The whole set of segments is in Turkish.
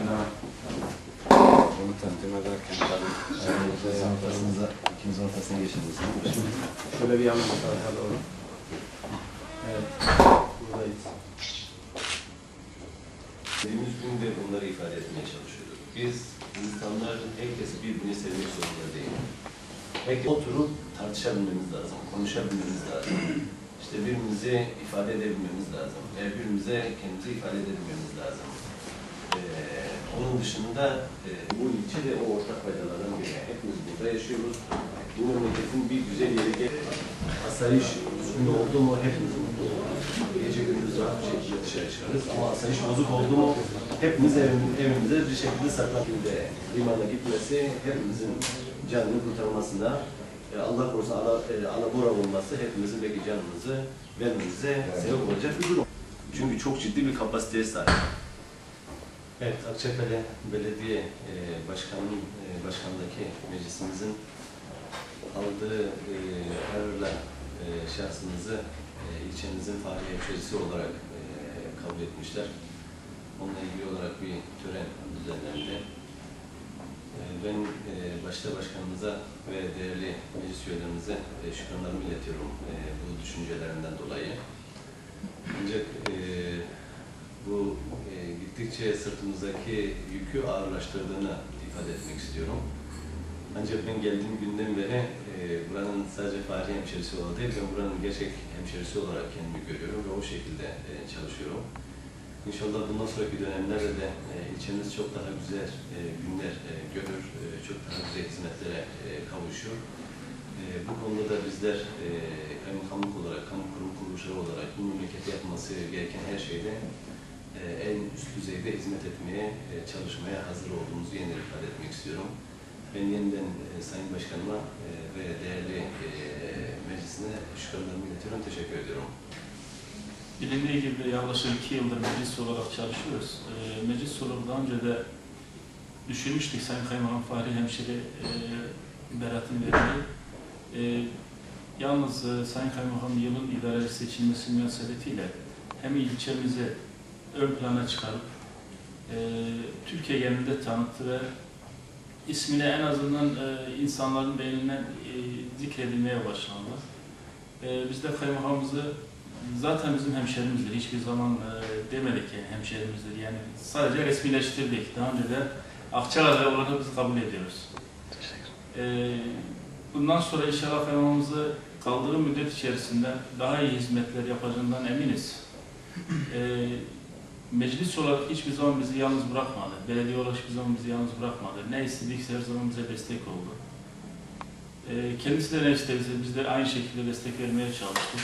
kenara. Bunu tanıtım ederken tabii aramızda ortasınıza, ikimizin ortasına geçiniz. Şöyle bir yanlış tarafa doğru. Evet, buradayız. Dediğimiz günde bunları ifade etmeye çalışıyorduk. Biz insanların herkesi birbirini sevmek zorunda değil. Peki oturup tartışabilmemiz lazım, konuşabilmemiz lazım. İşte birbirimizi ifade edebilmemiz lazım. Eğer birbirimize kendimizi ifade edebilmemiz lazım. Ee, onun dışında e, bu ilçe de o ortak faydalardan biri. Hepimiz burada yaşıyoruz. Bu memleketin bir güzel yeri gel. Asayiş üstünde oldu mu hepimiz mutlu oluruz. Gece gündüz rahat bir şekilde dışarı çıkarız. Ama asayiş bozuk oldu mu hepimiz evim- evimize bir şekilde saklanıp limana gitmesi hepimizin canını kurtarmasına e, Allah korusun ala, e, alabora olması hepimizin belki canımızı vermemize sebep olacak bir durum. Çünkü çok ciddi bir kapasiteye sahip. Evet, Akçakale Belediye e, Başkanı'nın e, başkandaki meclisimizin aldığı e, kararla şahsınızı ilçemizin fahri hemşerisi olarak kabul etmişler. Onunla ilgili olarak bir tören düzenlendi. Ben başta başkanımıza ve değerli meclis üyelerimize şükranlarımı iletiyorum e, bu düşüncelerinden dolayı. Ancak e, bu e, gittikçe sırtımızdaki yükü ağırlaştırdığını ifade etmek istiyorum. Ancak ben geldiğim günden beri e, buranın sadece fahri hemşerisi olarak değil, ben buranın gerçek hemşerisi olarak kendimi görüyorum ve o şekilde e, çalışıyorum. İnşallah bundan sonraki dönemlerde de e, ilçemiz çok daha güzel e, günler e, görür, e, çok daha güzel hizmetlere e, kavuşur. E, bu konuda da bizler e, kaymakamlık olarak, kamu kurum kuruluşları olarak bu memlekete yapması gereken her şeyde en üst düzeyde hizmet etmeye, e, çalışmaya hazır olduğumuzu yeniden ifade etmek istiyorum. Ben yeniden e, Sayın Başkanıma e, ve değerli meclisine şükranlarımı iletiyorum. Teşekkür ediyorum. Bilindiği gibi yaklaşık iki yıldır meclis olarak çalışıyoruz. Ee, meclis olarak daha önce de düşünmüştük Sayın Kaymakam Fahri Hemşire Berat'ın verdiği. E, yalnız Sayın Kaymakam yılın idareci seçilmesi münasebetiyle hem ilçemizi ön plana çıkarıp e, Türkiye genelinde tanıttı ve ismini en azından e, insanların beğenilen e, zikredilmeye başlandı. E, biz de kaymakamımızı zaten bizim hemşerimizdir. Hiçbir zaman e, demedik ki hemşerimizdir. Yani sadece resmileştirdik. Daha önce de Akçakale olarak biz kabul ediyoruz. E, bundan sonra inşallah kaymakamımızı kaldığı müddet içerisinde daha iyi hizmetler yapacağından eminiz. E, meclis olarak hiçbir zaman bizi yalnız bırakmadı. Belediye olarak hiçbir zaman bizi yalnız bırakmadı. Ne istedikse her zaman bize destek oldu. E, kendisi de ne istediyse biz de aynı şekilde destek vermeye çalıştık.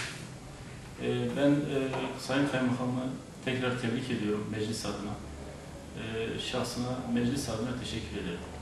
E, ben e, Sayın Kaymakam'ı tekrar tebrik ediyorum meclis adına. E, şahsına, meclis adına teşekkür ederim.